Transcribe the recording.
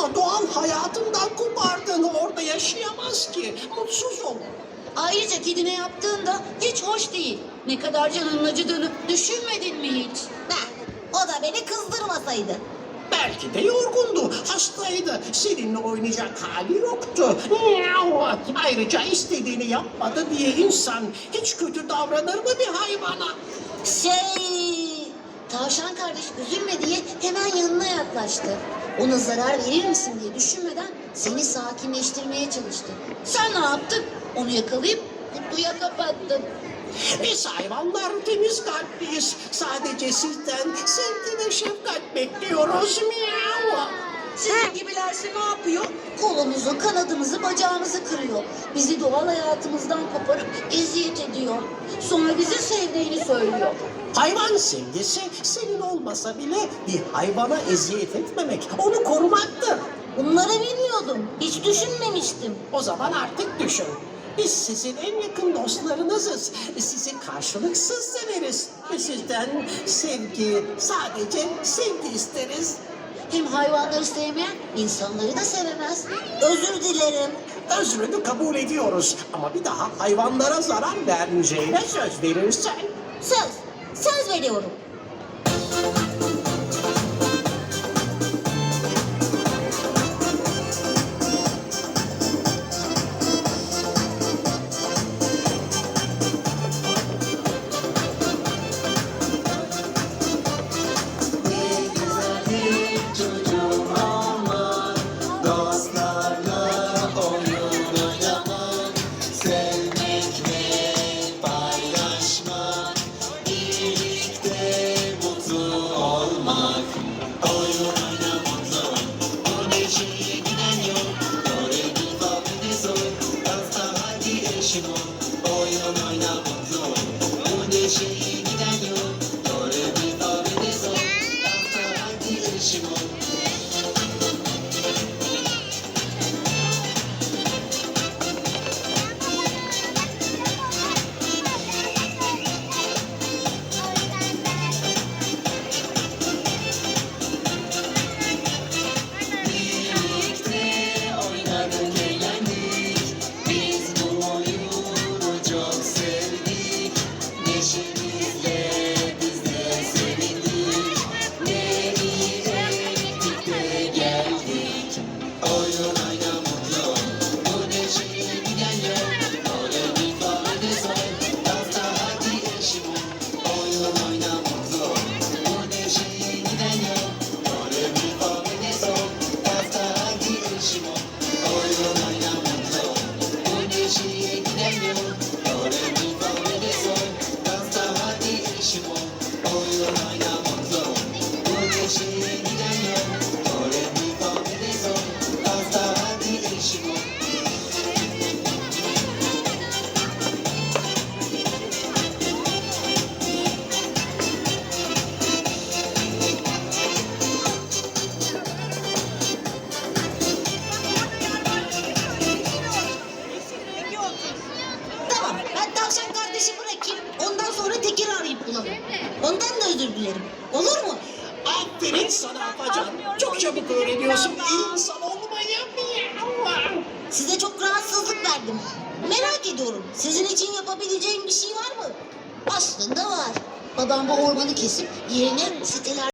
Ama doğal hayatından kopardığını orada yaşayamaz ki. Mutsuz olur. Ayrıca kedine yaptığında hiç hoş değil. Ne kadar canının acıdığını düşünmedin mi hiç? Heh, o da beni kızdırmasaydı. Belki de yorgundu, hastaydı. Seninle oynayacak hali yoktu. Miau! Ayrıca istediğini yapmadı diye insan hiç kötü davranır mı bir hayvana? Şey... Tavşan kardeş üzülme diye hemen yanına yaklaştı. Ona zarar verir misin diye düşünmeden seni sakinleştirmeye çalıştı. Sen ne yaptın? Onu yakalayıp kutuya kapattın. Biz hayvanlar temiz kalpliyiz. Sadece sizden sevgi ve şefkat bekliyoruz. Miau! Sizin gibilerse ne yapıyor? Kolumuzu, kanadımızı, bacağımızı kırıyor. Bizi doğal hayatımızdan koparıp eziyet ediyor. Sonra bizi sevdiğini söylüyor. Hayvan sevgisi senin olmasa bile bir hayvana eziyet etmemek, onu korumaktır. Bunları bilmiyordum. Hiç düşünmemiştim. O zaman artık düşün. Biz sizin en yakın dostlarınızız. Sizi karşılıksız severiz. Ve sizden sevgi, sadece sevgi isteriz. Hem hayvanları sevmeyen insanları da sevemez. Özür dilerim. Özrünü kabul ediyoruz. Ama bir daha hayvanlara zarar vermeyeceğine söz verirsen. Söz. Söz veriyorum. Tekir'i arayıp bulalım. Ondan da özür dilerim. Olur mu? Aferin sana Afacan. Çok çabuk öğreniyorsun insan olmayı. Miau! Size çok rahatsızlık verdim. Merak ediyorum. Sizin için yapabileceğim bir şey var mı? Aslında var. Babam bu ormanı kesip yerine siteler